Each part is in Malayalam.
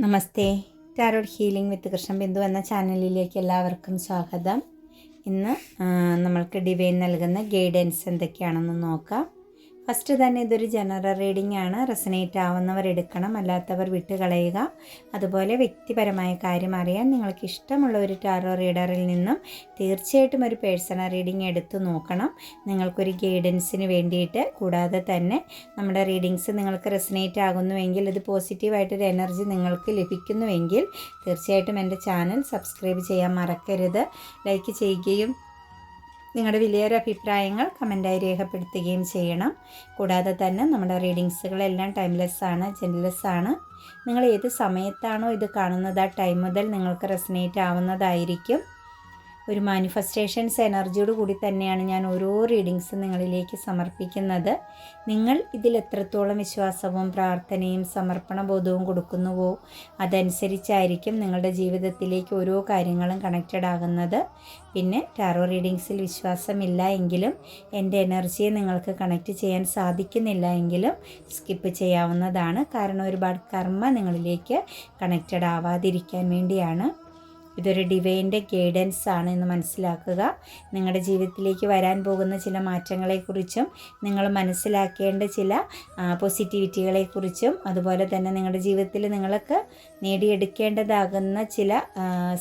Namaste. Tarot healing with Krishna Bindu എന്ന ചാനലിലേക്ക് എല്ലാവർക്കും സ്വാഗതം. ഇന്ന് നമ്മൾക്ക് ഡിവൈൻ നൽകുന്ന ഗൈഡൻസ് എന്തൊക്കെയാണെന്ന് നോക്കാം. ഫസ്റ്റ് തന്നെ ഇതൊരു ജനറൽ റീഡിംഗ് ആണ്. റെസനേറ്റ് ആവുന്നവർ എടുക്കണം അല്ലാത്തവർ വിട്ടുകളയുക. അതുപോലെ വ്യക്തിപരമായ കാര്യം അറിയാൻ നിങ്ങൾക്ക് ഇഷ്ടമുള്ള ഒരു ടാറോ റീഡറിൽ നിന്നും തീർച്ചയായിട്ടും ഒരു പേഴ്സണൽ റീഡിംഗ് എടുത്ത് നോക്കണം. നിങ്ങൾക്കൊരു ഗൈഡൻസിന് വേണ്ടിയിട്ട്. കൂടാതെ തന്നെ നമ്മുടെ റീഡിങ്സ് നിങ്ങൾക്ക് റെസനേറ്റ് ആകുന്നുവെങ്കിൽ ഇത് പോസിറ്റീവായിട്ടൊരു എനർജി നിങ്ങൾക്ക് ലഭിക്കുന്നുവെങ്കിൽ തീർച്ചയായിട്ടും എന്റെ ചാനൽ സബ്സ്ക്രൈബ് ചെയ്യാൻ മറക്കരുത്. ലൈക്ക് ചെയ്യുകയും നിങ്ങളുടെ വലിയൊരു അഭിപ്രായങ്ങൾ കമന്റായി രേഖപ്പെടുത്തുകയും ചെയ്യണം. കൂടാതെ തന്നെ നമ്മുടെ റീഡിങ്സുകളെല്ലാം ടൈംലെസ് ആണ് ജെൻലെസ് ആണ്. നിങ്ങൾ ഏത് സമയത്താണോ ഇത് കാണുന്നത് ആ ടൈം മുതൽ നിങ്ങൾക്ക് റെസനേറ്റ് ആവുന്നതായിരിക്കും. ഒരു മാനിഫെസ്റ്റേഷൻസ് എനർജിയോട് കൂടി തന്നെയാണ് ഞാൻ ഓരോ റീഡിങ്സും നിങ്ങളിലേക്ക് സമർപ്പിക്കുന്നത്. നിങ്ങൾ ഇതിൽ എത്രത്തോളം വിശ്വാസവും പ്രാർത്ഥനയും സമർപ്പണ ബോധവും കൊടുക്കുന്നുവോ അതനുസരിച്ചായിരിക്കും നിങ്ങളുടെ ജീവിതത്തിലേക്ക് ഓരോ കാര്യങ്ങളും കണക്റ്റഡ് ആകുന്നത്. പിന്നെ ടാറോ റീഡിങ്സിൽ വിശ്വാസമില്ല എങ്കിലും എന്റെ എനർജിയെ നിങ്ങൾക്ക് കണക്റ്റ് ചെയ്യാൻ സാധിക്കുന്നില്ല എങ്കിലും സ്കിപ്പ് ചെയ്യാവുന്നതാണ്. കാരണം ഒരുപാട് കർമ്മ നിങ്ങളിലേക്ക് കണക്റ്റഡ് ആവാതിരിക്കാൻ വേണ്ടിയാണ്. ഇതൊരു ഡിവൈന്റെ ഗൈഡൻസ് ആണ് എന്ന് മനസ്സിലാക്കുക. നിങ്ങളുടെ ജീവിതത്തിലേക്ക് വരാൻ പോകുന്ന ചില മാറ്റങ്ങളെക്കുറിച്ചും നിങ്ങൾ മനസ്സിലാക്കേണ്ട ചില പോസിറ്റിവിറ്റികളെക്കുറിച്ചും അതുപോലെ തന്നെ നിങ്ങളുടെ ജീവിതത്തിൽ നിങ്ങൾക്ക് നേടിയെടുക്കേണ്ടതാകുന്ന ചില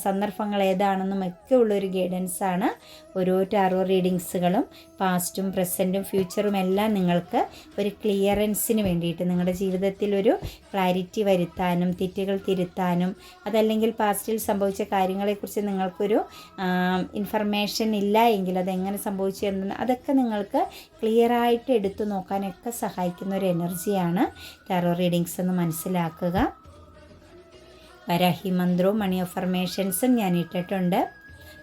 സന്ദർഭങ്ങൾ ഏതാണെന്നും ഒക്കെ ഉള്ളൊരു ഗൈഡൻസ് ആണ് ഓരോ ടാറോ റീഡിങ്സുകളും പാസ്റ്റും പ്രസന്റും ഫ്യൂച്ചറും എല്ലാം നിങ്ങൾക്ക് ഒരു ക്ലിയറൻസിന് വേണ്ടിയിട്ട് നിങ്ങളുടെ ജീവിതത്തിൽ ഒരു ക്ലാരിറ്റി വരുത്താനും തെറ്റുകൾ തിരുത്താനും അതല്ലെങ്കിൽ പാസ്റ്റിൽ സംഭവിച്ച കാര്യങ്ങളെക്കുറിച്ച് നിങ്ങൾക്കൊരു ഇൻഫർമേഷൻ ഇല്ല എങ്കിൽ അതെങ്ങനെ സംഭവിച്ചു എന്ന് അതൊക്കെ നിങ്ങൾക്ക് ക്ലിയറായിട്ട് എടുത്തു നോക്കാനൊക്കെ സഹായിക്കുന്ന ഒരു എനർജിയാണ് ടാറോ റീഡിങ്സ് എന്ന് മനസ്സിലാക്കുക. വരാഹി മന്ത്രവും മണി അഫർമേഷൻസും ഞാൻ ഇട്ടിട്ടുണ്ട്.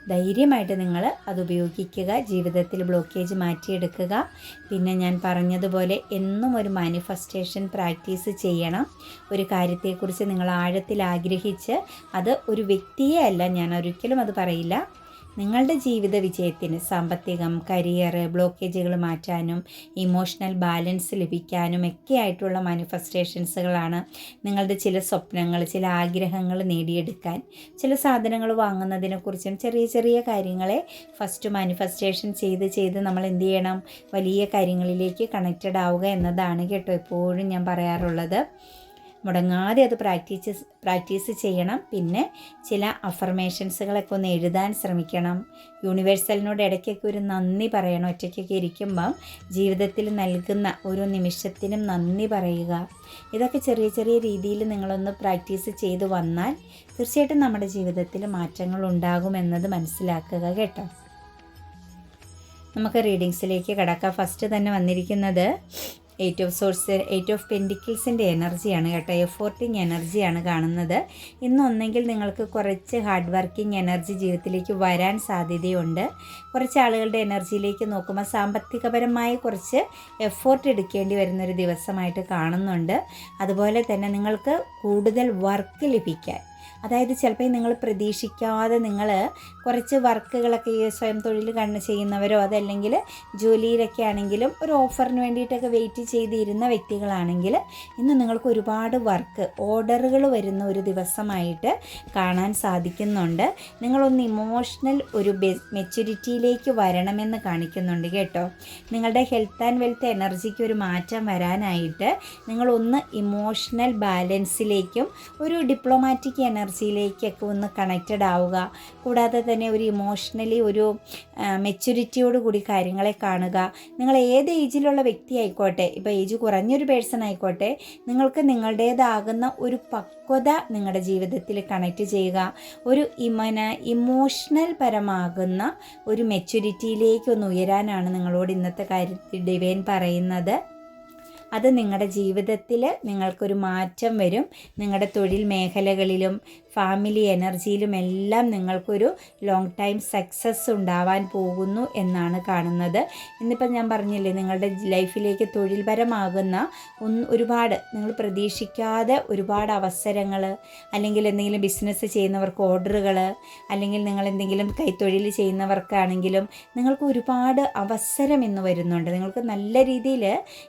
ധൈര്യമായിട്ട് നിങ്ങൾ അത് ഉപയോഗിക്കുക ജീവിതത്തിൽ ബ്ലോക്കേജ് മാറ്റിയെടുക്കുക. പിന്നെ ഞാൻ പറഞ്ഞതുപോലെ എന്നും ഒരു മാനിഫെസ്റ്റേഷൻ പ്രാക്ടീസ് ചെയ്യണം. ഒരു കാര്യത്തെക്കുറിച്ച് നിങ്ങൾ ആഴത്തിൽ ആഗ്രഹിച്ച് അത് ഒരു വ്യക്തിയെ അല്ല ഞാൻ ഒരിക്കലും അത് പറയില്ല. നിങ്ങളുടെ ജീവിത വിജയത്തിന് സാമ്പത്തികം കരിയർ ബ്ലോക്കേജുകൾ മാറ്റാനും ഇമോഷണൽ ബാലൻസ് ലഭിക്കാനും ഒക്കെ ആയിട്ടുള്ള മാനിഫെസ്റ്റേഷൻസുകളാണ് നിങ്ങളുടെ ചില സ്വപ്നങ്ങൾ ചില ആഗ്രഹങ്ങൾ നേടിയെടുക്കാൻ. ചില സാധനങ്ങൾ വാങ്ങുന്നതിനെക്കുറിച്ചും ചെറിയ ചെറിയ കാര്യങ്ങളെ ഫസ്റ്റ് മാനിഫെസ്റ്റേഷൻ ചെയ്ത് ചെയ്ത് നമ്മൾ എന്ത് ചെയ്യണം? വലിയ കാര്യങ്ങളിലേക്ക് കണക്റ്റഡ് ആവുക എന്നതാണ് കേട്ടോ എപ്പോഴും ഞാൻ പറയാറുള്ളത്. മുടങ്ങാതെ അത് പ്രാക്ടീസ് പ്രാക്ടീസ് ചെയ്യണം. പിന്നെ ചില അഫർമേഷൻസുകളൊക്കെ ഒന്ന് എഴുതാൻ ശ്രമിക്കണം. യൂണിവേഴ്സലിനോട് ഇടയ്ക്കൊക്കെ ഒരു നന്ദി പറയണം. ഒറ്റയ്ക്കൊക്കെ ഇരിക്കുമ്പം ജീവിതത്തിൽ നൽകുന്ന ഓരോ നിമിഷത്തിനും നന്ദി പറയുക. ഇതൊക്കെ ചെറിയ ചെറിയ രീതിയിൽ നിങ്ങളൊന്ന് പ്രാക്ടീസ് ചെയ്ത് വന്നാൽ തീർച്ചയായിട്ടും നമ്മുടെ ജീവിതത്തിൽ മാറ്റങ്ങൾ ഉണ്ടാകുമെന്നത് മനസ്സിലാക്കുക കേട്ടോ. നമുക്ക് റീഡിങ്സിലേക്ക് കിടക്കാം. ഫസ്റ്റ് തന്നെ വന്നിരിക്കുന്നത് eight of swords eight of പെൻഡിക്കിൾസിന്റെ എനർജിയാണ് കേട്ടോ. എഫോർട്ടിങ് എനർജിയാണ് കാണുന്നത്. ഇന്നൊന്നെങ്കിൽ നിങ്ങൾക്ക് കുറച്ച് ഹാർഡ് വർക്കിംഗ് എനർജി ജീവിതത്തിലേക്ക് വരാൻ സാധ്യതയുണ്ട്. കുറച്ച് ആളുകളുടെ എനർജിയിലേക്ക് നോക്കുമ്പോൾ സാമ്പത്തികപരമായി കുറച്ച് എഫോർട്ട് എടുക്കേണ്ടി വരുന്നൊരു ദിവസമായിട്ട് കാണുന്നുണ്ട്. അതുപോലെ തന്നെ നിങ്ങൾക്ക് കൂടുതൽ വർക്ക് ലഭിക്കാൻ അതായത് ചിലപ്പോൾ നിങ്ങൾ പ്രതീക്ഷിക്കാതെ നിങ്ങൾ കുറച്ച് വർക്കുകളൊക്കെ ഈ സ്വയം തൊഴിൽ കണ്ണ് ചെയ്യുന്നവരോ അതല്ലെങ്കിൽ ജോലിയിലൊക്കെ ആണെങ്കിലും ഒരു ഓഫറിന് വേണ്ടിയിട്ടൊക്കെ വെയിറ്റ് ചെയ്തിരുന്ന വ്യക്തികളാണെങ്കിൽ ഇന്ന് നിങ്ങൾക്ക് ഒരുപാട് വർക്ക് ഓർഡറുകൾ വരുന്ന ഒരു ദിവസമായിട്ട് കാണാൻ സാധിക്കുന്നുണ്ട്. നിങ്ങളൊന്ന് ഇമോഷണൽ ഒരു മെച്യൂരിറ്റിയിലേക്ക് വരണമെന്ന് കാണിക്കുന്നുണ്ട് കേട്ടോ. നിങ്ങളുടെ ഹെൽത്ത് ആൻഡ് വെൽത്ത് എനർജിക്ക് ഒരു മാറ്റം വരാനായിട്ട് നിങ്ങളൊന്ന് ഇമോഷണൽ ബാലൻസിലേക്കും ഒരു ഡിപ്ലോമാറ്റിക് എനർജിയിലേക്കൊക്കെ ഒന്ന് കണക്റ്റഡ് ആവുക. കൂടാതെ തന്നെ ഒരു ഇമോഷണലി ഒരു മെച്യൂരിറ്റിയോട് കൂടി കാര്യങ്ങളെ കാണുക. നിങ്ങൾ ഏത് ഏജിലുള്ള വ്യക്തി ആയിക്കോട്ടെ ഇപ്പോൾ ഏജ് കുറഞ്ഞൊരു പേഴ്സൺ ആയിക്കോട്ടെ നിങ്ങൾക്ക് നിങ്ങളുടേതാകുന്ന ഒരു പക്വത നിങ്ങളുടെ ജീവിതത്തിൽ കണക്റ്റ് ചെയ്യുക. ഒരു ഇമന ഇമോഷണൽ പരമാകുന്ന ഒരു മെച്യൂരിറ്റിയിലേക്ക് ഒന്ന് ഉയരാനാണ് നിങ്ങളോട് ഇന്നത്തെ കാര്യത്തിൽ ഡിവൈൻ പറയുന്നത്. അത് നിങ്ങളുടെ ജീവിതത്തിൽ നിങ്ങൾക്കൊരു മാറ്റം വരും. നിങ്ങളുടെ തൊഴിൽ മേഖലകളിലും ഫാമിലി എനർജിയിലും എല്ലാം നിങ്ങൾക്കൊരു ലോങ് ടൈം സക്സസ് ഉണ്ടാവാൻ പോകുന്നു എന്നാണ് കാണുന്നത്. ഇന്നിപ്പം ഞാൻ പറഞ്ഞില്ലേ നിങ്ങളുടെ ലൈഫിലേക്ക് തൊഴിൽപരമാകുന്ന ഒരുപാട് നിങ്ങൾ പ്രതീക്ഷിക്കാതെ ഒരുപാട് അവസരങ്ങൾ അല്ലെങ്കിൽ എന്തെങ്കിലും ബിസിനസ് ചെയ്യുന്നവർക്ക് ഓർഡറുകൾ അല്ലെങ്കിൽ നിങ്ങൾ എന്തെങ്കിലും കൈത്തൊഴിൽ ചെയ്യുന്നവർക്കാണെങ്കിലും നിങ്ങൾക്ക് ഒരുപാട് അവസരം ഇന്ന് വരുന്നുണ്ട്. നിങ്ങൾക്ക് നല്ല രീതിയിൽ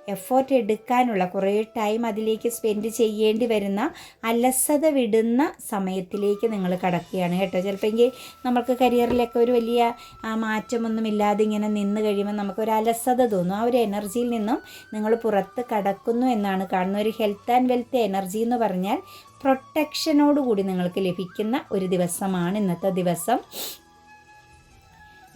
എഫേർട്ട് എടുക്കാനുള്ള കുറേ ടൈം അതിലേക്ക് സ്പെൻഡ് ചെയ്യേണ്ടി വരുന്ന അലസത വിടുന്ന സമയത്തിലേക്ക് നിങ്ങൾ കടക്കുകയാണ് കേട്ടോ. ചിലപ്പോൾ എങ്കിൽ നമുക്ക് കരിയറിലൊക്കെ ഒരു വലിയ മാറ്റമൊന്നും ഇല്ലാതെ ഇങ്ങനെ നിന്ന് കഴിയുമ്പോൾ നമുക്കൊരു അലസത തോന്നും. ആ ഒരു എനർജിയിൽ നിന്നും നിങ്ങൾ പുറത്ത് കടക്കുന്നു എന്നാണ് കാണുന്നത്. ഒരു ഹെൽത്ത് ആൻഡ് വെൽത്ത് എനർജി എന്ന് പറഞ്ഞാൽ പ്രൊട്ടക്ഷനോടുകൂടി നിങ്ങൾക്ക് ലഭിക്കുന്ന ഒരു ദിവസമാണ് ഇന്നത്തെ ദിവസം.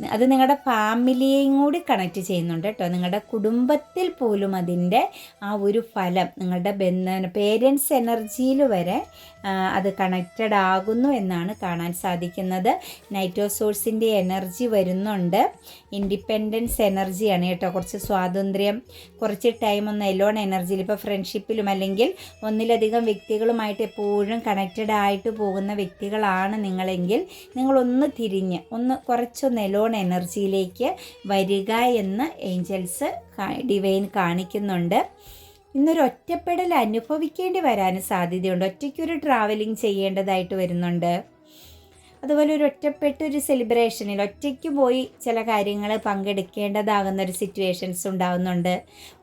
അത് നിങ്ങളുടെ ഫാമിലിയെയും കൂടി കണക്ട് ചെയ്യുന്നുണ്ട് കേട്ടോ. നിങ്ങളുടെ കുടുംബത്തിൽ പോലും അതിന്റെ ആ ഒരു ഫലം നിങ്ങളുടെ ബന്ധ പേരൻസ് എനർജിയിൽ വരെ അത് കണക്റ്റഡ് ആകുന്നു എന്നാണ് കാണാൻ സാധിക്കുന്നത്. നൈറ്റോ സോഴ്സിന്റെ എനർജി വരുന്നുണ്ട്. ഇൻഡിപെൻഡൻസ് എനർജിയാണ് കേട്ടോ. കുറച്ച് സ്വാതന്ത്ര്യം കുറച്ച് ടൈം ഒന്ന് എലോൺ എനർജിയിൽ ഇപ്പോൾ ഫ്രണ്ട്ഷിപ്പിലും അല്ലെങ്കിൽ ഒന്നിലധികം വ്യക്തികളുമായിട്ട് എപ്പോഴും കണക്റ്റഡ് ആയിട്ട് പോകുന്ന വ്യക്തികളാണ് നിങ്ങളെങ്കിൽ നിങ്ങളൊന്ന് തിരിഞ്ഞ് ഒന്ന് കുറച്ചൊന്ന് എലോൺ ഓൺ എനർജിയിലേക്ക് വരിക എന്ന് ഏഞ്ചൽസ് ഡിവൈൻ കാണിക്കുന്നുണ്ട്. ഇന്നൊരു ഒറ്റപ്പെടൽ അനുഭവിക്കേണ്ടി വരാൻ സാധ്യതയുണ്ട്. ഒറ്റയ്ക്ക് ഒരു ട്രാവലിംഗ് ചെയ്യേണ്ടതായിട്ട് വരുന്നുണ്ട്. അതുപോലെ ഒരു ഒറ്റപ്പെട്ട ഒരു സെലിബ്രേഷനിൽ ഒറ്റയ്ക്ക് പോയി ചില കാര്യങ്ങൾ പങ്കെടുക്കേണ്ടതാകുന്ന ഒരു സിറ്റുവേഷൻസ് ഉണ്ടാകുന്നുണ്ട്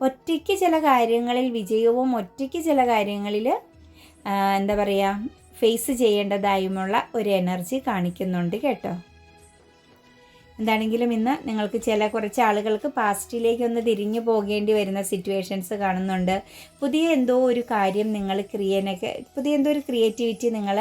ഒറ്റയ്ക്ക് ചില കാര്യങ്ങളിൽ വിജയവും ഒറ്റയ്ക്ക് ചില കാര്യങ്ങളിൽ എന്താ പറയുക ഫേസ് ചെയ്യേണ്ടതായുമുള്ള ഒരു എനർജി കാണിക്കുന്നുണ്ട് കേട്ടോ. എന്താണെങ്കിലും ഇന്ന് നിങ്ങൾക്ക് ചില കുറച്ച് ആളുകൾക്ക് പാസ്റ്റിലേക്ക് ഒന്ന് തിരിഞ്ഞു പോകേണ്ടി വരുന്ന സിറ്റുവേഷൻസ് കാണുന്നുണ്ട്. പുതിയ എന്തോ ഒരു കാര്യം നിങ്ങൾ ക്രിയേനൊക്കെ പുതിയ എന്തോ ഒരു ക്രിയേറ്റിവിറ്റി നിങ്ങൾ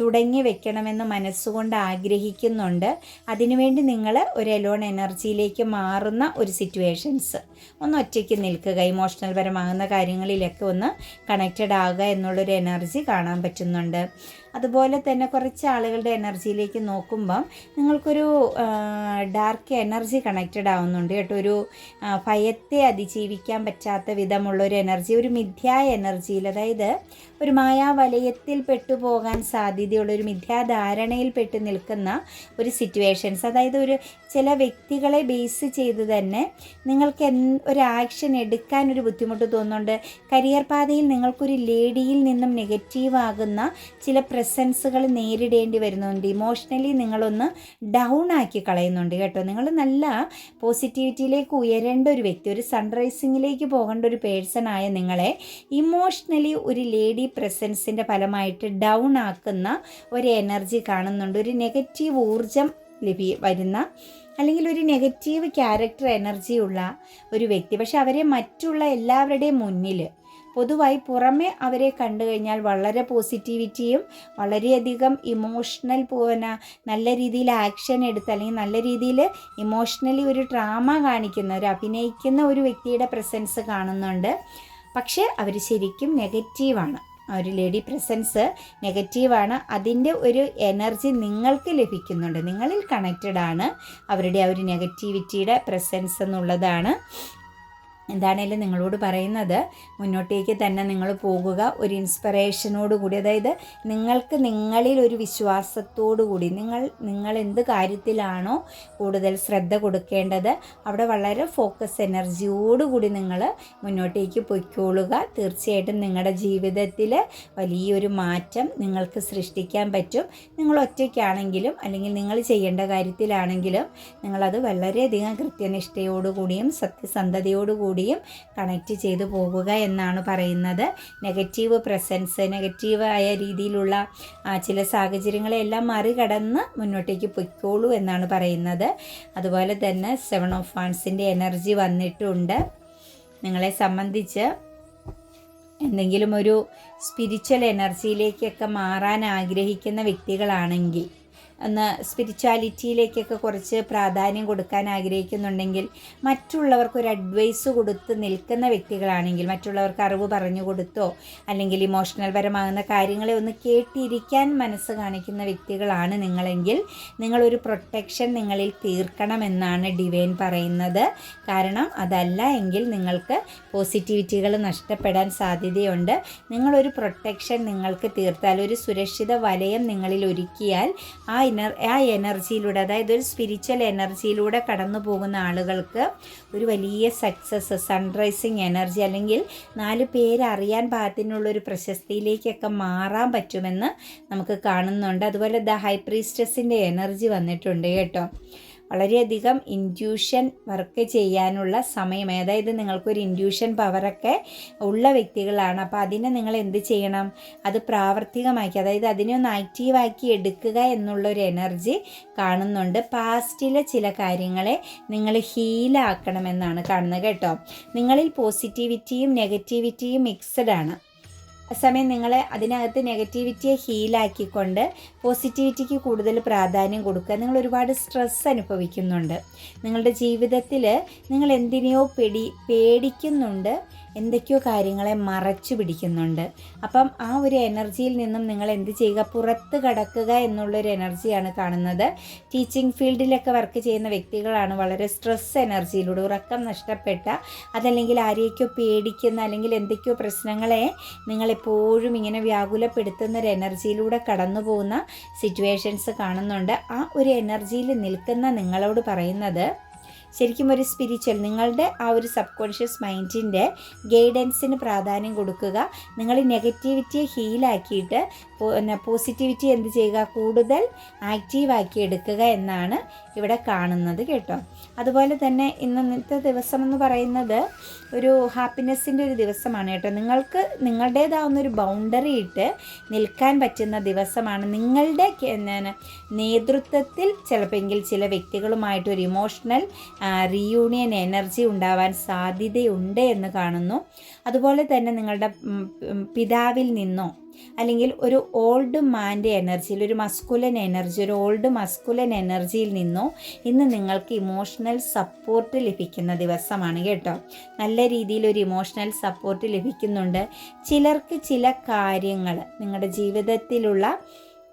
തുടങ്ങി വെക്കണമെന്ന് മനസ്സുകൊണ്ട് ആഗ്രഹിക്കുന്നുണ്ട്. അതിനുവേണ്ടി നിങ്ങൾ ഒരു എലോൺ എനർജിയിലേക്ക് മാറുന്ന ഒരു സിറ്റുവേഷൻസ് ഒന്ന് ഒറ്റയ്ക്ക് നിൽക്കുക ഇമോഷണൽ പരമാകുന്ന കാര്യങ്ങളിലൊക്കെ ഒന്ന് കണക്റ്റഡ് ആകുക എന്നുള്ളൊരു എനർജി കാണാൻ പറ്റുന്നുണ്ട്. അതുപോലെ തന്നെ കുറച്ച് ആളുകളുടെ എനർജിയിലേക്ക് നോക്കുമ്പം നിങ്ങൾക്കൊരു ഡാർക്ക് എനർജി കണക്റ്റഡ് ആവുന്നുണ്ട് കേട്ടോ. ഒരു ഭയത്തെ അതിജീവിക്കാൻ പറ്റാത്ത വിധമുള്ള ഒരു എനർജി ഒരു മിഥ്യായ എനർജിയിൽ. അതായത് ഒരു മായാവലയത്തിൽ പെട്ടുപോകാൻ സാധ്യതയുള്ള ഒരു മിഥ്യാധാരണയിൽ പെട്ട് നിൽക്കുന്ന ഒരു സിറ്റുവേഷൻസ് അതായത് ഒരു ചില വ്യക്തികളെ ബേസ് ചെയ്ത് തന്നെ നിങ്ങൾക്ക് ഒരു ആക്ഷൻ എടുക്കാൻ ഒരു ബുദ്ധിമുട്ട് തോന്നുന്നുണ്ട്. കരിയർ പാതയിൽ നിങ്ങൾക്കൊരു ലേഡിയിൽ നിന്നും നെഗറ്റീവ് ആകുന്ന ചില പ്രസൻസുകൾ നേരിടേണ്ടി വരുന്നുണ്ട്. ഇമോഷണലി നിങ്ങളൊന്ന് ഡൗൺ ആക്കി കളയുന്നുണ്ട് കേട്ടോ. നിങ്ങൾ നല്ല പോസിറ്റിവിറ്റിയിലേക്ക് ഉയരേണ്ട ഒരു വ്യക്തി ഒരു സൺറൈസിങ്ങിലേക്ക് പോകേണ്ട ഒരു പേഴ്സണായ നിങ്ങളെ ഇമോഷണലി ഒരു ലേഡി പ്രസൻസിന്റെ ഫലമായിട്ട് ഡൗൺ ആക്കുന്ന ഒരു എനർജി കാണുന്നുണ്ട്. ഒരു നെഗറ്റീവ് ഊർജം ലഭി വരുന്ന അല്ലെങ്കിൽ ഒരു നെഗറ്റീവ് ക്യാരക്ടർ ഉള്ള ഒരു വ്യക്തി. പക്ഷെ അവരെ മറ്റുള്ള എല്ലാവരുടെയും മുന്നിൽ പൊതുവായി പുറമെ അവരെ കണ്ടു കഴിഞ്ഞാൽ വളരെ പോസിറ്റിവിറ്റിയും വളരെയധികം ഇമോഷണൽ പോന നല്ല രീതിയിൽ ആക്ഷൻ എടുത്ത് അല്ലെങ്കിൽ നല്ല രീതിയിൽ ഇമോഷണലി ഒരു ഡ്രാമ കാണിക്കുന്ന ഒരു അഭിനയിക്കുന്ന ഒരു വ്യക്തിയുടെ പ്രസൻസ് കാണുന്നുണ്ട്. പക്ഷേ അവർ ശരിക്കും നെഗറ്റീവാണ് ഒരു ലേഡി പ്രസൻസ് നെഗറ്റീവാണ് അതിന്റെ ഒരു എനർജി നിങ്ങൾക്ക് ലഭിക്കുന്നുണ്ട്. നിങ്ങളിൽ കണക്റ്റഡ് ആണ്. അവരുടെ ആ ഒരു നെഗറ്റിവിറ്റിയുടെ പ്രസൻസ് എന്നുള്ളതാണ്. എന്താണേലും നിങ്ങളോട് പറയുന്നത് മുന്നോട്ടേക്ക് തന്നെ നിങ്ങൾ പോകുക. ഒരു ഇൻസ്പിറേഷനോട് കൂടി അതായത് നിങ്ങൾക്ക് നിങ്ങളിൽ ഒരു വിശ്വാസത്തോടു കൂടി നിങ്ങൾ നിങ്ങൾ എന്ത് കാര്യത്തിലാണോ കൂടുതൽ ശ്രദ്ധ കൊടുക്കേണ്ടത് അവിടെ വളരെ ഫോക്കസ് എനർജിയോടുകൂടി നിങ്ങൾ മുന്നോട്ടേക്ക് പൊയ്ക്കോളുക തീർച്ചയായിട്ടും നിങ്ങളുടെ ജീവിതത്തിൽ വലിയൊരു മാറ്റം നിങ്ങൾക്ക് സൃഷ്ടിക്കാൻ പറ്റും. നിങ്ങൾ ഒറ്റയ്ക്കാണെങ്കിലും അല്ലെങ്കിൽ നിങ്ങൾ ചെയ്യേണ്ട കാര്യത്തിലാണെങ്കിലും നിങ്ങളത് വളരെയധികം കൃത്യനിഷ്ഠയോടുകൂടിയും സത്യസന്ധതയോടുകൂടി കൂടിയും കണക്റ്റ് ചെയ്തു പോകുക എന്നാണ് പറയുന്നത്. നെഗറ്റീവ് പ്രസൻസ് നെഗറ്റീവായ രീതിയിലുള്ള ചില സാഹചര്യങ്ങളെല്ലാം മറികടന്ന് മുന്നോട്ടേക്ക് പൊയ്ക്കോളൂ എന്നാണ് പറയുന്നത്. അതുപോലെ തന്നെ സെവൻ ഓഫ് ഫാൻസിന്റെ എനർജി വന്നിട്ടുണ്ട്. നിങ്ങളെ സംബന്ധിച്ച് എന്തെങ്കിലും ഒരു സ്പിരിച്വൽ എനർജിയിലേക്കൊക്കെ മാറാൻ ആഗ്രഹിക്കുന്ന വ്യക്തികളാണെങ്കിൽ ഒന്ന് സ്പിരിച്വാലിറ്റിയിലേക്കൊക്കെ കുറച്ച് പ്രാധാന്യം കൊടുക്കാൻ ആഗ്രഹിക്കുന്നുണ്ടെങ്കിൽ മറ്റുള്ളവർക്ക് ഒരു അഡ്വൈസ് കൊടുത്ത് നിൽക്കുന്ന വ്യക്തികളാണെങ്കിൽ മറ്റുള്ളവർക്ക് അറിവ് പറഞ്ഞു കൊടുത്തോ അല്ലെങ്കിൽ ഇമോഷണൽ പരമാകുന്ന കാര്യങ്ങളെ ഒന്ന് കേട്ടിരിക്കാൻ മനസ്സ് കാണിക്കുന്ന വ്യക്തികളാണ് നിങ്ങളെങ്കിൽ നിങ്ങളൊരു പ്രൊട്ടക്ഷൻ നിങ്ങളിൽ തീർക്കണമെന്നാണ് ഡിവൈൻ പറയുന്നത്. കാരണം അതല്ല എങ്കിൽ നിങ്ങൾക്ക് പോസിറ്റിവിറ്റികൾ നഷ്ടപ്പെടാൻ സാധ്യതയുണ്ട്. നിങ്ങളൊരു പ്രൊട്ടക്ഷൻ നിങ്ങൾക്ക് തീർത്താൽ ഒരു സുരക്ഷിത വലയം നിങ്ങളിൽ ഒരുക്കിയാൽ ആ എനർ ആ എനർജിയിലൂടെ അതായത് ഒരു സ്പിരിച്വൽ എനർജിയിലൂടെ കടന്നു പോകുന്ന ആളുകൾക്ക് ഒരു വലിയ സക്സസ് സൺറൈസിങ് എനർജി അല്ലെങ്കിൽ നാല് പേര് അറിയാൻ പാകത്തിനുള്ളൊരു പ്രശസ്തിയിലേക്കൊക്കെ മാറാൻ പറ്റുമെന്ന് നമുക്ക് കാണുന്നുണ്ട്. അതുപോലെ ദ ഹൈ പ്രീസ്റ്റസിന്റെ എനർജി വന്നിട്ടുണ്ട് കേട്ടോ. വളരെയധികം ഇൻഡ്യൂഷൻ വർക്ക് ചെയ്യാനുള്ള സമയം അതായത് നിങ്ങൾക്കൊരു ഇൻഡ്യൂഷൻ പവറൊക്കെ ഉള്ള വ്യക്തികളാണ്. അപ്പോൾ അതിനെ നിങ്ങൾ എന്ത് ചെയ്യണം? അത് പ്രാവർത്തികമാക്കി അതായത് അതിനെ ഒന്ന് ആക്റ്റീവാക്കി എടുക്കുക എന്നുള്ളൊരു എനർജി കാണുന്നുണ്ട്. പാസ്റ്റിലെ ചില കാര്യങ്ങളെ നിങ്ങൾ ഹീലാക്കണമെന്നാണ് കാണുന്നത് കേട്ടോ. നിങ്ങളിൽ പോസിറ്റിവിറ്റിയും നെഗറ്റിവിറ്റിയും മിക്സഡ് ആണ്. സമയം നിങ്ങൾ അതിനകത്ത് നെഗറ്റിവിറ്റിയെ ഹീലാക്കിക്കൊണ്ട് പോസിറ്റിവിറ്റിക്ക് കൂടുതൽ പ്രാധാന്യം കൊടുക്കുക. നിങ്ങൾ ഒരുപാട് സ്ട്രെസ് അനുഭവിക്കുന്നുണ്ട്. നിങ്ങളുടെ ജീവിതത്തിൽ നിങ്ങൾ എന്തിനെയോ പേടി പേടിക്കുന്നുണ്ട്. എന്തൊക്കെയോ കാര്യങ്ങളെ മറച്ചു പിടിക്കുന്നുണ്ട്. അപ്പം ആ ഒരു എനർജിയിൽ നിന്നും നിങ്ങൾ എന്ത് ചെയ്യുക? പുറത്ത് കടക്കുക എന്നുള്ളൊരു എനർജിയാണ് കാണുന്നത്. ടീച്ചിങ് ഫീൽഡിലൊക്കെ വർക്ക് ചെയ്യുന്ന വ്യക്തികളാണ് വളരെ സ്ട്രെസ് എനർജിയിലൂടെ ഉറക്കം നഷ്ടപ്പെട്ട അതല്ലെങ്കിൽ ആരെയൊക്കെയോ പേടിക്കുന്ന അല്ലെങ്കിൽ എന്തൊക്കെയോ പ്രശ്നങ്ങളെ നിങ്ങളെപ്പോഴും ഇങ്ങനെ വ്യാകുലപ്പെടുത്തുന്ന ഒരു എനർജിയിലൂടെ കടന്നു പോകുന്ന സിറ്റുവേഷൻസ് കാണുന്നുണ്ട്. ആ ഒരു എനർജിയിൽ നിൽക്കുന്ന നിങ്ങളോട് പറയുന്നത് ശരിക്കും ഒരു സ്പിരിച്വൽ നിങ്ങളുടെ ആ ഒരു സബ് കോൺഷ്യസ് മൈൻഡിന്റെ ഗൈഡൻസിന് പ്രാധാന്യം കൊടുക്കുക. നിങ്ങൾ നെഗറ്റിവിറ്റിയെ ഹീലാക്കിയിട്ട് പോസിറ്റിവിറ്റി എന്ത് ചെയ്യുക? കൂടുതൽ ആക്റ്റീവാക്കി എടുക്കുക എന്നാണ് ഇവിടെ കാണുന്നത് കേട്ടോ. അതുപോലെ തന്നെ ഇന്നത്തെ ദിവസം എന്ന് പറയുന്നത് ഒരു ഹാപ്പിനെസ്സിന്റെ ഒരു ദിവസമാണ് കേട്ടോ. നിങ്ങൾക്ക് നിങ്ങളുടേതാവുന്ന ഒരു ബൗണ്ടറി ഇട്ട് നിൽക്കാൻ പറ്റുന്ന ദിവസമാണ്. നിങ്ങളുടെ നേതൃത്വത്തിൽ ചിലപ്പോൾ ചില വ്യക്തികളുമായിട്ട് ഒരു ഇമോഷണൽ റീയൂണിയൻ എനർജി ഉണ്ടാവാൻ സാധ്യതയുണ്ട് എന്ന് കാണുന്നു. അതുപോലെ തന്നെ നിങ്ങളുടെ പിതാവിൽ നിന്നോ അല്ലെങ്കിൽ ഒരു ഓൾഡ് മാന്റെ എനർജിയിൽ ഒരു മസ്കുലൻ എനർജി ഒരു ഓൾഡ് മസ്കുലൻ എനർജിയിൽ നിന്നോ ഇന്ന് നിങ്ങൾക്ക് ഇമോഷണൽ സപ്പോർട്ട് ലഭിക്കുന്ന ദിവസമാണ് കേട്ടോ. നല്ല രീതിയിൽ ഒരു ഇമോഷണൽ സപ്പോർട്ട് ലഭിക്കുന്നുണ്ട്. ചിലർക്ക് ചില കാര്യങ്ങൾ നിങ്ങളുടെ ജീവിതത്തിലുള്ള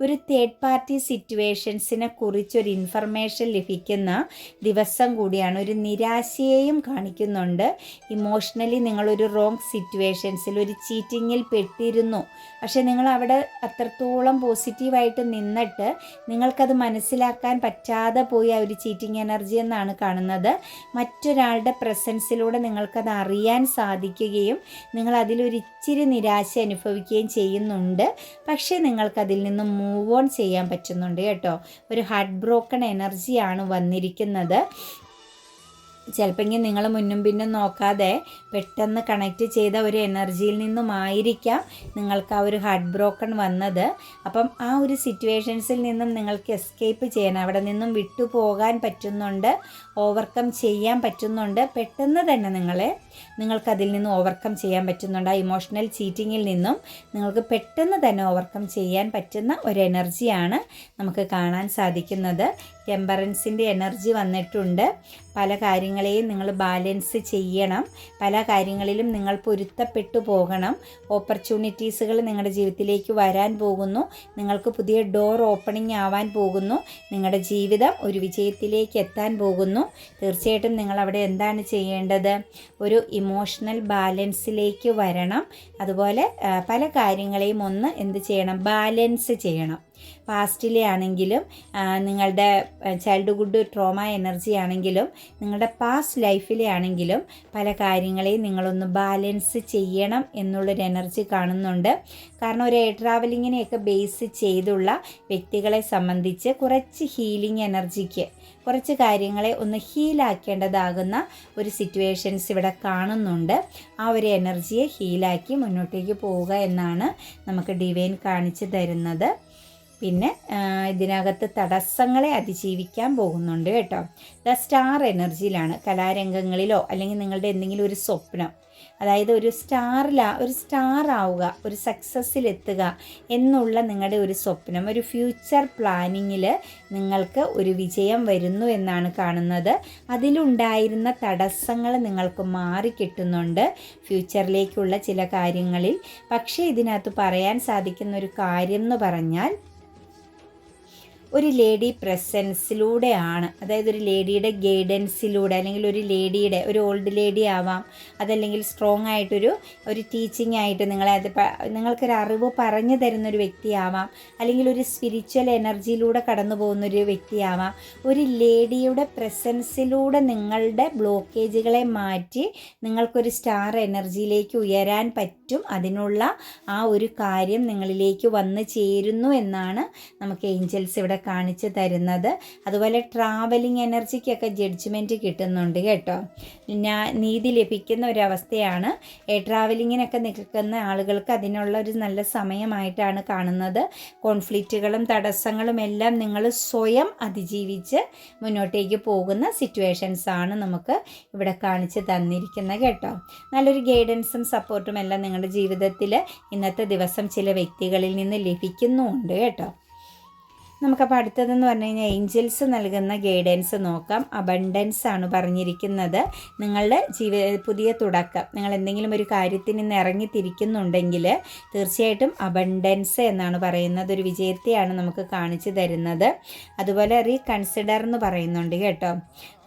ഒരു തേർഡ് പാർട്ടി സിറ്റുവേഷൻസിനെ കുറിച്ചൊരു ഇൻഫർമേഷൻ ലഭിക്കുന്ന ദിവസം കൂടിയാണ്. ഒരു നിരാശയെയും കാണിക്കുന്നുണ്ട്. ഇമോഷണലി നിങ്ങളൊരു റോങ് സിറ്റുവേഷൻസിൽ ഒരു ചീറ്റിങ്ങിൽ പെട്ടിരുന്നു. പക്ഷെ നിങ്ങൾ അവിടെ അത്രത്തോളം പോസിറ്റീവായിട്ട് നിന്നിട്ട് നിങ്ങൾക്കത് മനസ്സിലാക്കാൻ പറ്റാതെ പോയി ആ ഒരു ചീറ്റിംഗ് എനർജി എന്നാണ് കാണുന്നത്. മറ്റൊരാളുടെ പ്രസൻസിലൂടെ നിങ്ങൾക്കത് അറിയാൻ സാധിക്കുകയും നിങ്ങൾ അതിലൊരിച്ചിരി നിരാശ അനുഭവിക്കുകയും ചെയ്യുന്നുണ്ട്. പക്ഷേ നിങ്ങൾക്കതിൽ നിന്ന് മൂവ് ഓൺ ചെയ്യാൻ പറ്റുന്നുണ്ട് കേട്ടോ. ഒരു ഹാർട്ട് ബ്രോക്കൺ എനർജിയാണ് വന്നിരിക്കുന്നത്. ചിലപ്പോഴെങ്കിൽ നിങ്ങൾ മുന്നും പിന്നും നോക്കാതെ പെട്ടെന്ന് കണക്റ്റ് ചെയ്ത ഒരു എനർജിയിൽ നിന്നുമായിരിക്കാം നിങ്ങൾക്ക് ആ ഒരു ഹാർട്ട് ബ്രോക്കൺ വന്നത്. അപ്പം ആ ഒരു സിറ്റുവേഷൻസിൽ നിന്നും നിങ്ങൾക്ക് എസ്കേപ്പ് ചെയ്യണം അവിടെ നിന്നും വിട്ടുപോകാൻ പറ്റുന്നുണ്ട്. ഓവർകം ചെയ്യാൻ പറ്റുന്നുണ്ട്. പെട്ടെന്ന് തന്നെ നിങ്ങളെ നിങ്ങൾക്കതിൽ നിന്ന് ഓവർകം ചെയ്യാൻ പറ്റുന്നുണ്ട്. ആ ഇമോഷണൽ ചീറ്റിങ്ങിൽ നിന്നും നിങ്ങൾക്ക് പെട്ടെന്ന് തന്നെ ഓവർകം ചെയ്യാൻ പറ്റുന്ന ഒരു എനർജിയാണ് നമുക്ക് കാണാൻ സാധിക്കുന്നത്. ടെമ്പറൻസിന്റെ എനർജി വന്നിട്ടുണ്ട്. പല കാര്യങ്ങളെയും നിങ്ങൾ ബാലൻസ് ചെയ്യണം. പല കാര്യങ്ങളിലും നിങ്ങൾ പൊരുത്തപ്പെട്ടു പോകണം. ഓപ്പർച്യൂണിറ്റീസുകൾ നിങ്ങളുടെ ജീവിതത്തിലേക്ക് വരാൻ പോകുന്നു. നിങ്ങൾക്ക് പുതിയ ഡോർ ഓപ്പണിംഗ് ആവാൻ പോകുന്നു. നിങ്ങളുടെ ജീവിതം ഒരു വിജയത്തിലേക്ക് എത്താൻ പോകുന്നു. തീർച്ചയായിട്ടും നിങ്ങൾ അവിടെ എന്താണ് ചെയ്യേണ്ടത്? ഒരു ഇമോഷണൽ ബാലൻസിലേക്ക് വരണം. അതുപോലെ പല കാര്യങ്ങളെയും ഒന്ന് എന്ത് ചെയ്യണം? ബാലൻസ് ചെയ്യണം. പാസ്റ്റിലെ ആണെങ്കിലും നിങ്ങളുടെ ചൈൽഡ്ഹുഡ് ട്രോമ എനർജി ആണെങ്കിലും നിങ്ങളുടെ പാസ്റ്റ് ലൈഫിലെ ആണെങ്കിലും പല കാര്യങ്ങളെയും നിങ്ങളൊന്ന് ബാലൻസ് ചെയ്യണം എന്നുള്ളൊരു എനർജി കാണുന്നുണ്ട്. കാരണം ഒരു എയർ ട്രാവലിങ്ങിനെയൊക്കെ ബേസ് ചെയ്തുള്ള വ്യക്തികളെ സംബന്ധിച്ച് കുറച്ച് ഹീലിംഗ് എനർജിക്ക് കുറച്ച് കാര്യങ്ങളെ ഒന്ന് ഹീലാക്കേണ്ടതാകുന്ന ഒരു സിറ്റുവേഷൻസ് ഇവിടെ കാണുന്നുണ്ട്. ആ ഒരു എനർജിയെ ഹീലാക്കി മുന്നോട്ടേക്ക് പോവുക എന്നാണ് നമുക്ക് ഡിവൈൻ കാണിച്ചു തരുന്നത്. പിന്നെ ഇതിനകത്ത് തടസ്സങ്ങളെ അതിജീവിക്കാൻ പോകുന്നുണ്ട് കേട്ടോ. ദ സ്റ്റാർ എനർജിയിലാണ് കലാരംഗങ്ങളിലോ അല്ലെങ്കിൽ നിങ്ങളുടെ എന്തെങ്കിലും ഒരു സ്വപ്നം. അതായത് ഒരു സ്റ്റാറിലാ ഒരു സ്റ്റാർ ആവുക ഒരു സക്സസ്സിലെത്തുക എന്നുള്ള നിങ്ങളുടെ ഒരു സ്വപ്നം ഒരു ഫ്യൂച്ചർ പ്ലാനിങ്ങിൽ നിങ്ങൾക്ക് ഒരു വിജയം വരുന്നു എന്നാണ് കാണുന്നത്. അതിലുണ്ടായിരുന്ന തടസ്സങ്ങൾ നിങ്ങൾക്ക് മാറിക്കിട്ടുന്നുണ്ട് ഫ്യൂച്ചറിലേക്കുള്ള ചില കാര്യങ്ങളിൽ. പക്ഷേ ഇതിനകത്ത് പറയാൻ സാധിക്കുന്ന ഒരു കാര്യം എന്ന് പറഞ്ഞാൽ ഒരു ലേഡി പ്രസൻസിലൂടെയാണ്. അതായത് ഒരു ലേഡിയുടെ ഗൈഡൻസിലൂടെ അല്ലെങ്കിൽ ഒരു ലേഡിയുടെ ഒരു ഓൾഡ് ലേഡി ആവാം. അതല്ലെങ്കിൽ സ്ട്രോങ് ആയിട്ടൊരു ഒരു ടീച്ചിങ് ആയിട്ട് നിങ്ങളെ അത് നിങ്ങൾക്കൊരു അറിവ് പറഞ്ഞു തരുന്ന ഒരു വ്യക്തിയാവാം അല്ലെങ്കിൽ ഒരു സ്പിരിച്വൽ എനർജിയിലൂടെ കടന്നു പോകുന്ന ഒരു വ്യക്തിയാവാം ഒരു ലേഡിയുടെ പ്രസൻസിലൂടെ നിങ്ങളുടെ ബ്ലോക്കേജുകളെ മാറ്റി നിങ്ങൾക്കൊരു സ്റ്റാർ എനർജിയിലേക്ക് ഉയരാൻ പറ്റും പറ്റും അതിനുള്ള ആ ഒരു കാര്യം നിങ്ങളിലേക്ക് വന്നു ചേരുന്നു എന്നാണ് നമുക്ക് ഏഞ്ചൽസ് ഇവിടെ കാണിച്ചു തരുന്നത്. അതുപോലെ ട്രാവലിംഗ് എനർജിക്കൊക്കെ ജഡ്ജ്മെന്റ് കിട്ടുന്നുണ്ട് കേട്ടോ. ഞാൻ നീതി ലഭിക്കുന്ന ഒരവസ്ഥയാണ് ട്രാവലിങ്ങിനൊക്കെ നിൽക്കുന്ന ആളുകൾക്ക് അതിനുള്ള ഒരു നല്ല സമയമായിട്ടാണ് കാണുന്നത്. കോൺഫ്ലിക്റ്റുകളും തടസ്സങ്ങളും എല്ലാം നിങ്ങൾ സ്വയം അതിജീവിച്ച് മുന്നോട്ടേക്ക് പോകുന്ന സിറ്റുവേഷൻസ് ആണ് നമുക്ക് ഇവിടെ കാണിച്ച് തന്നിരിക്കുന്നത് കേട്ടോ. നല്ലൊരു ഗൈഡൻസും സപ്പോർട്ടും എല്ലാം നിങ്ങളുടെ ജീവിതത്തിൽ ഇന്നത്തെ ദിവസം ചില വ്യക്തികളിൽ നിന്ന് ലഭിക്കുന്നുമുണ്ട് കേട്ടോ. നമുക്കപ്പോൾ അടുത്തതെന്ന് പറഞ്ഞു കഴിഞ്ഞാൽ ഏഞ്ചൽസ് നൽകുന്ന ഗൈഡൻസ് നോക്കാം. അബണ്ടൻസ് ആണ് പറഞ്ഞിരിക്കുന്നത്. നിങ്ങളുടെ ജീവ പുതിയ തുടക്കം. നിങ്ങൾ എന്തെങ്കിലും ഒരു കാര്യത്തിൽ നിന്ന് ഇറങ്ങി തിരിക്കുന്നുണ്ടെങ്കിൽ തീർച്ചയായിട്ടും അബണ്ടൻസ് എന്നാണ് പറയുന്നത്. ഒരു വിജയത്തെയാണ് നമുക്ക് കാണിച്ചു തരുന്നത്. അതുപോലെ റീകൺസിഡർ എന്ന് പറയുന്നുണ്ട് കേട്ടോ.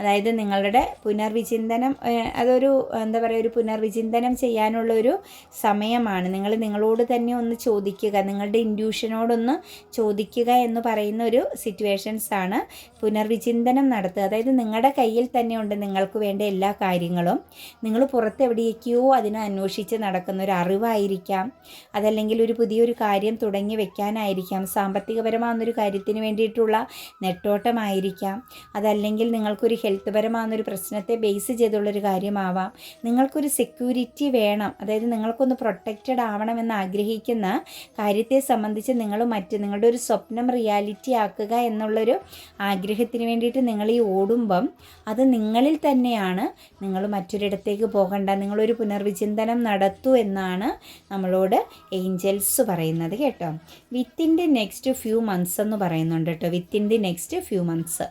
അതായത് നിങ്ങളുടെ പുനർവിചിന്തനം അതൊരു എന്താ പറയുക ഒരു പുനർവിചിന്തനം ചെയ്യാനുള്ള ഒരു സമയമാണ്. നിങ്ങൾ നിങ്ങളോട് തന്നെ ഒന്ന് ചോദിക്കുക. നിങ്ങളുടെ ഇൻഡ്യൂഷനോടൊന്ന് ചോദിക്കുക എന്ന് പറയുന്ന ഒരു സിറ്റുവേഷൻസ് ആണ് പുനർവിചിന്തനം നടത്തുക. അതായത് നിങ്ങളുടെ കയ്യിൽ തന്നെ ഉണ്ട് നിങ്ങൾക്ക് വേണ്ട എല്ലാ കാര്യങ്ങളും. നിങ്ങൾ പുറത്ത് എവിടെയൊക്കെയോ അതിനെ അന്വേഷിച്ച് നടക്കുന്ന ഒരു അറിവായിരിക്കാം. അതല്ലെങ്കിൽ ഒരു പുതിയൊരു കാര്യം തുടങ്ങി വെക്കാനായിരിക്കാം. സാമ്പത്തികപരമാകുന്നൊരു കാര്യത്തിന് വേണ്ടിയിട്ടുള്ള നെട്ടോട്ടമായിരിക്കാം. അതല്ലെങ്കിൽ നിങ്ങൾക്കൊരു ഹെൽത്ത് പരമാകുന്നൊരു പ്രശ്നത്തെ ബേസ് ചെയ്തുള്ളൊരു കാര്യമാവാം. നിങ്ങൾക്കൊരു സെക്യൂരിറ്റി വേണം. അതായത് നിങ്ങൾക്കൊന്ന് പ്രൊട്ടക്റ്റഡ് ആവണമെന്ന് ആഗ്രഹിക്കുന്ന കാര്യത്തെ സംബന്ധിച്ച് നിങ്ങൾ മറ്റ് നിങ്ങളുടെ ഒരു സ്വപ്നം റിയാലിറ്റി ആക്കുക എന്നുള്ളൊരു ആഗ്രഹത്തിന് വേണ്ടിയിട്ട് നിങ്ങൾ ഈ ഓടുമ്പം അത് നിങ്ങളിൽ തന്നെയാണ്. നിങ്ങൾ മറ്റൊരിടത്തേക്ക് പോകണ്ട. നിങ്ങളൊരു പുനർവിചിന്തനം നടത്തൂ എന്നാണ് നമ്മളോട് ഏഞ്ചൽസ് പറയുന്നത് കേട്ടോ. Within the next few months എന്ന് പറയുന്നുണ്ട് കേട്ടോ. Within the next few months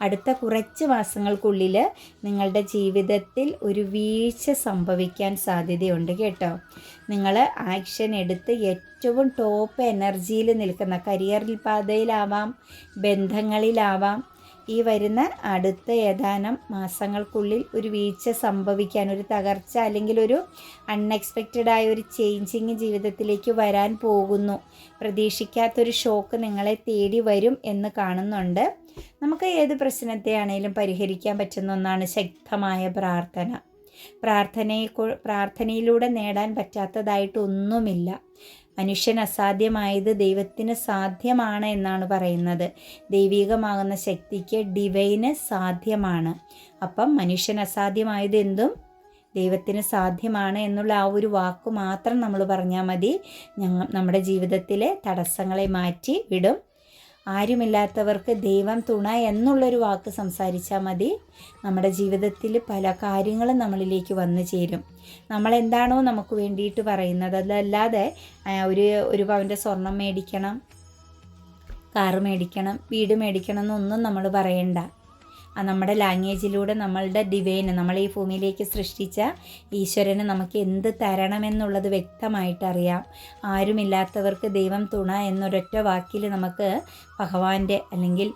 അടുത്ത കുറച്ച് മാസങ്ങൾക്കുള്ളിൽ നിങ്ങളുടെ ജീവിതത്തിൽ ഒരു വീഴ്ച സംഭവിക്കാൻ സാധ്യതയുണ്ട് കേട്ടോ. നിങ്ങൾ ആക്ഷൻ എടുത്ത് ഏറ്റവും ടോപ്പ് എനർജിയിൽ നിൽക്കുന്ന കരിയറിൽ പാതയിലാവാം ബന്ധങ്ങളിലാവാം. ഈ വരുന്ന അടുത്ത ഏതാനും മാസങ്ങൾക്കുള്ളിൽ ഒരു വീഴ്ച സംഭവിക്കാൻ ഒരു തകർച്ച അല്ലെങ്കിൽ ഒരു അൺഎക്സ്പെക്റ്റഡ് ആയ ഒരു ചേഞ്ചിങ് ജീവിതത്തിലേക്ക് വരാൻ പോകുന്നു. പ്രതീക്ഷിക്കാത്തൊരു ഷോക്ക് നിങ്ങളെ തേടി വരും എന്ന് കാണുന്നുണ്ട്. നമുക്ക് ഏത് പ്രശ്നത്തെയാണേലും പരിഹരിക്കാൻ പറ്റുന്ന ഒന്നാണ് ശക്തമായ പ്രാർത്ഥന. പ്രാർത്ഥനയെ പ്രാർത്ഥനയിലൂടെ നേടാൻ പറ്റാത്തതായിട്ടൊന്നുമില്ല മനുഷ്യൻ അസാധ്യമായത് ദൈവത്തിന് സാധ്യമാണ് എന്നാണ് പറയുന്നത്. ദൈവികമാകുന്ന ശക്തിക്ക് ഡിവൈന് സാധ്യമാണ്. അപ്പം മനുഷ്യൻ അസാധ്യമായത് എന്തും ദൈവത്തിന് സാധ്യമാണ് എന്നുള്ള ആ ഒരു വാക്ക് മാത്രം നമ്മൾ പറഞ്ഞാൽ മതി. നമ്മുടെ ജീവിതത്തിലെ തടസ്സങ്ങളെ മാറ്റി വിടും. ആരുമില്ലാത്തവർക്ക് ദൈവം തുണ എന്നുള്ളൊരു വാക്ക് സംസാരിച്ചാൽ മതി. നമ്മുടെ ജീവിതത്തിൽ പല കാര്യങ്ങളും നമ്മളിലേക്ക് വന്നു ചേരും. നമ്മളെന്താണോ നമുക്ക് വേണ്ടിയിട്ട് പറയുന്നത്. അതല്ലാതെ ഒരു ഒരു പവന്റെ സ്വർണം മേടിക്കണം കാറ് മേടിക്കണം വീട് മേടിക്കണം എന്നൊന്നും നമ്മൾ പറയണ്ട. നമ്മുടെ ലാംഗ്വേജിലൂടെ നമ്മളുടെ ഡിവൈന് നമ്മൾ ഈ ഭൂമിയിലേക്ക് സൃഷ്ടിച്ച ഈശ്വരന് നമുക്ക് എന്ത് തരണമെന്നുള്ളത് വ്യക്തമായിട്ടറിയാം ആരുമില്ലാത്തവർക്ക് ദൈവം തുണ എന്നൊരൊറ്റ വാക്കിൽ നമുക്ക് ഭഗവാന്റെ അല്ലെങ്കിൽ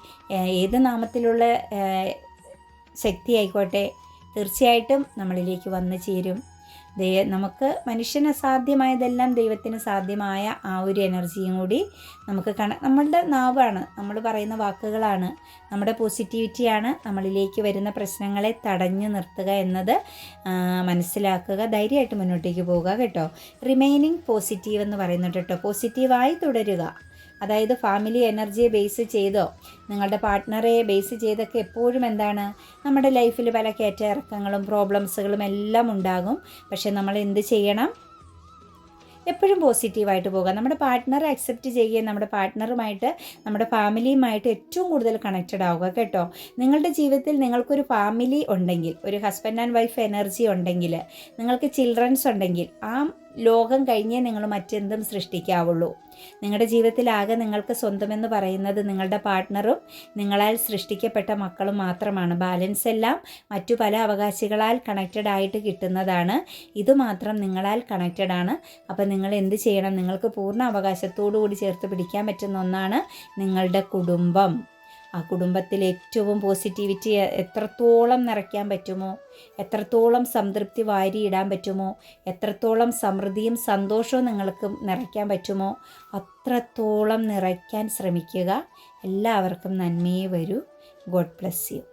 ഏത് നാമത്തിലുള്ള ശക്തി ആയിക്കോട്ടെ തീർച്ചയായിട്ടും നമ്മളിലേക്ക് വന്നു ചേരും. ദേ നമുക്ക് മനുഷ്യന് അസാധ്യമായതെല്ലാം ദൈവത്തിന് സാധ്യമായ ആ ഒരു എനർജിയും കൂടി നമുക്ക് കണ. നമ്മളുടെ നാവാണ് നമ്മൾ പറയുന്ന വാക്കുകളാണ്. നമ്മുടെ പോസിറ്റിവിറ്റിയാണ് നമ്മളിലേക്ക് വരുന്ന പ്രശ്നങ്ങളെ തടഞ്ഞു നിർത്തുക എന്നത് മനസ്സിലാക്കുക ധൈര്യമായിട്ട് മുന്നോട്ടേക്ക് പോവുക കേട്ടോ. റിമൈനിങ് പോസിറ്റീവ് എന്ന് പറയുന്നുണ്ട് കേട്ടോ. പോസിറ്റീവായി തുടരുക. അതായത് ഫാമിലി എനർജിയെ ബേസ് ചെയ്തോ നിങ്ങളുടെ പാർട്ട്ണറെ ബേസ് ചെയ്തൊക്കെ എപ്പോഴും എന്താണ്? നമ്മുടെ ലൈഫിൽ പല കയറ്റയിറക്കങ്ങളും പ്രോബ്ലംസുകളും എല്ലാം ഉണ്ടാകും. പക്ഷേ നമ്മൾ എന്ത് ചെയ്യണം? എപ്പോഴും പോസിറ്റീവായിട്ട് പോകുക നമ്മുടെ പാർട്ട്ണറെ അക്സെപ്റ്റ് ചെയ്യുകയും നമ്മുടെ പാർട്ട്ണറുമായിട്ട് നമ്മുടെ ഫാമിലിയുമായിട്ട് ഏറ്റവും കൂടുതൽ കണക്റ്റഡ് ആവുക കേട്ടോ. നിങ്ങളുടെ ജീവിതത്തിൽ നിങ്ങൾക്കൊരു ഫാമിലി ഉണ്ടെങ്കിൽ ഒരു ഹസ്ബൻഡ് ആൻഡ് വൈഫ് എനർജി ഉണ്ടെങ്കിൽ നിങ്ങൾക്ക് ചിൽഡ്രൻസ് ഉണ്ടെങ്കിൽ ആ ലോകം കഴിഞ്ഞേ നിങ്ങൾ മറ്റെന്തും സൃഷ്ടിക്കാവുള്ളൂ. നിങ്ങളുടെ ജീവിതത്തിലാകെ നിങ്ങൾക്ക് സ്വന്തമെന്ന് പറയുന്നത് നിങ്ങളുടെ പാർട്ട്ണറും നിങ്ങളാൽ സൃഷ്ടിക്കപ്പെട്ട മക്കളും മാത്രമാണ്. ബാലൻസ് എല്ലാം മറ്റു പല അവകാശികളാൽ കണക്റ്റഡ് ആയിട്ട് കിട്ടുന്നതാണ്. ഇതുമാത്രം നിങ്ങളാൽ കണക്റ്റഡ് ആണ്. അപ്പം നിങ്ങൾ എന്ത് ചെയ്യണം? നിങ്ങൾക്ക് പൂർണ അവകാശത്തോടു കൂടി ചേർത്ത് പിടിക്കാൻ പറ്റുന്ന ഒന്നാണ് നിങ്ങളുടെ കുടുംബം. ആ കുടുംബത്തിൽ ഏറ്റവും പോസിറ്റിവിറ്റി എത്രത്തോളം നിറയ്ക്കാൻ പറ്റുമോ എത്രത്തോളം സംതൃപ്തി വാരിയിടാൻ പറ്റുമോ എത്രത്തോളം സമൃദ്ധിയും സന്തോഷവും നിങ്ങൾക്ക് നിറയ്ക്കാൻ പറ്റുമോ അത്രത്തോളം നിറയ്ക്കാൻ ശ്രമിക്കുക. എല്ലാവർക്കും നന്മയെ വരൂ. God bless you